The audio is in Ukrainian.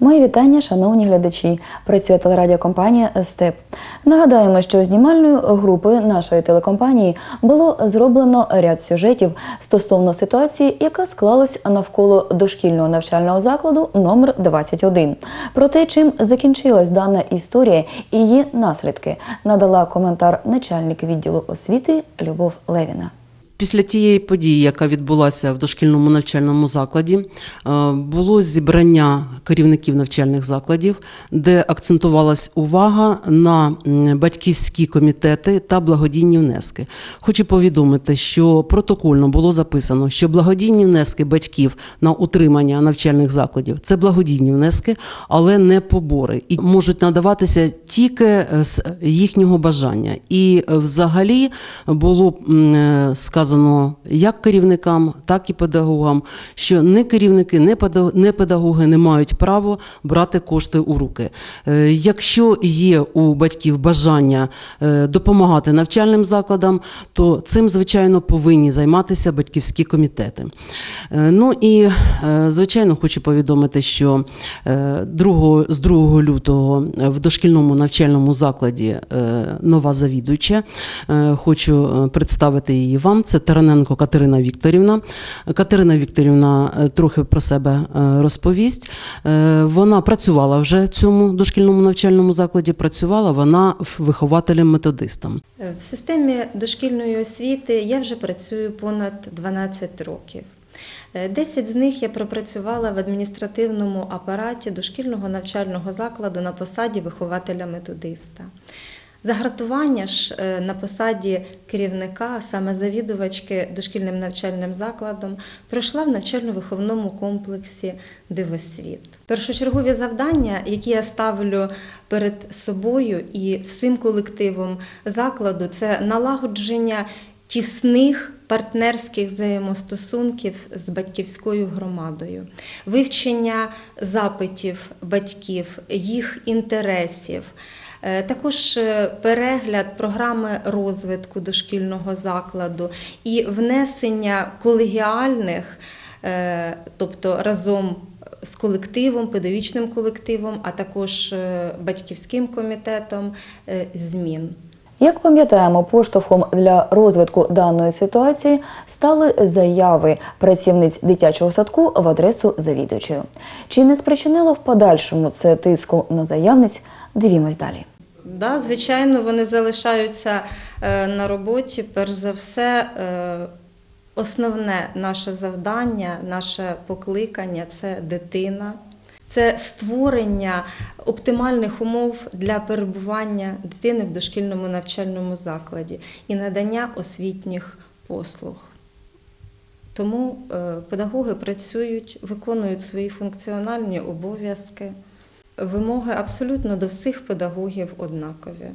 Мої вітання, шановні глядачі. Працює телерадіокомпанія Степ. Нагадаємо, що знімальною групою нашої телекомпанії було зроблено ряд сюжетів стосовно ситуації, яка склалась навколо дошкільного навчального закладу номер 21. Про те, чим закінчилась дана історія і її наслідки, надала коментар начальник відділу освіти Любов Левіна. Після тієї події, яка відбулася в дошкільному навчальному закладі, е, було зібрання керівників навчальних закладів, де акцентувалась увага на батьківські комітети та благодійні внески. Хочу повідомити, що протокольно було записано, що благодійні внески батьків на утримання навчальних закладів це благодійні внески, але не побори, і можуть надаватися тільки е, з їхнього бажання. І е, взагалі було е, сказано як керівникам, так і педагогам, що не керівники, не педагоги не мають право брати кошти у руки. Е, Якщо є у батьків бажання е, допомагати навчальним закладам, то цим звичайно повинні займатися батьківські комітети. Е, Ну і звичайно хочу повідомити, що е, 2, з 2 лютого в дошкільному навчальному закладі нова завідуюча. Хочу представити її вам. Це Тараненко Катерина Вікторівна. Катерина Вікторівна е, трохи про себе е, розповість. Е, Вона працювала вже в цьому дошкільному навчальному закладі. Працювала вона вихователем-методистом. В системі дошкільної освіти я вже працюю понад 12 років. Е, 10 з них я пропрацювала в адміністративному апараті дошкільного навчального закладу на посаді вихователя-методиста. Загартування ж е, на посаді керівника, саме завідувачки дошкільним навчальним закладом, пройшла в навчально-виховному комплексі Дивосвіт. Першочергові завдання, які я ставлю перед собою і всім колективом закладу, це налагодження тісних партнерських взаємостосунків з батьківською громадою, вивчення запитів батьків, їх інтересів. Е, Також е, перегляд програми розвитку дошкільного закладу і внесення колегіальних, е, тобто разом з колективом, педагогічним колективом, а також батьківським комітетом змін. Як пам'ятаємо, поштовхом для розвитку даної ситуації стали заяви працівниць дитячого садку в адресу завідувачої. Чи не спричинило в подальшому це тиску на заявниць? Дивімось далі. Да, звичайно, вони залишаються е, на роботі. Перш за все, е, основне наше завдання, наше покликання це дитина, це створення оптимальних умов для перебування дитини в дошкільному навчальному закладі і надання освітніх послуг. Тому е, педагоги працюють, виконують свої функціональні обов'язки. Вимоги абсолютно до всіх педагогів однакові.